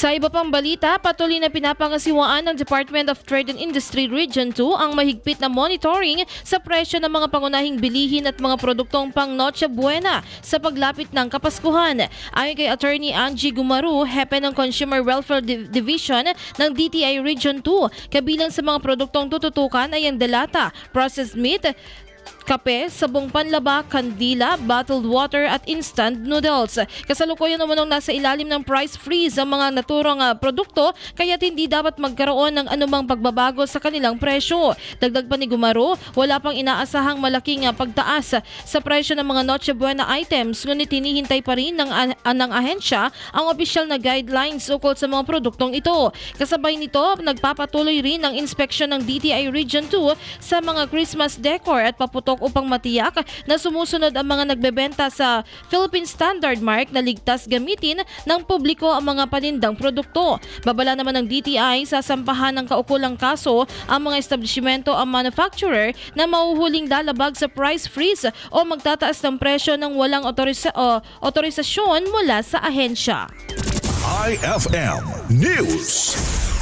Sa iba pang balita, patuloy na pinapangasiwaan ng Department of Trade and Industry Region 2 ang mahigpit na monitoring sa presyo ng mga pangunahing bilihin at mga produktong pang Noche Buena sa paglapit ng Kapaskuhan. Ayon kay Attorney Angie Gumaru, hepe ng Consumer Welfare Div- Division ng DTI Region 2, kabilang sa mga produktong tututukan ay ang delata, processed meat, kape, sabong panlaba, kandila, bottled water at instant noodles. Kasalukuyan naman ang nasa ilalim ng price freeze ang mga naturang ah, produkto kaya hindi dapat magkaroon ng anumang pagbabago sa kanilang presyo. Dagdag pa ni Gumaro, wala pang inaasahang malaking ah, pagtaas sa presyo ng mga Noche Buena items ngunit hinihintay pa rin ng, ah, ng ahensya ang opisyal na guidelines ukol sa mga produktong ito. Kasabay nito, nagpapatuloy rin ang inspeksyon ng DTI Region 2 sa mga Christmas decor at paputok upang matiyak na sumusunod ang mga nagbebenta sa Philippine Standard Mark na ligtas gamitin ng publiko ang mga panindang produkto. Babala naman ng DTI sa sampahan ng kaukulang kaso ang mga establishmento ang manufacturer na mauhuling lalabag sa price freeze o magtataas ng presyo ng walang otorisa- o, otorisasyon mula sa ahensya. IFM News.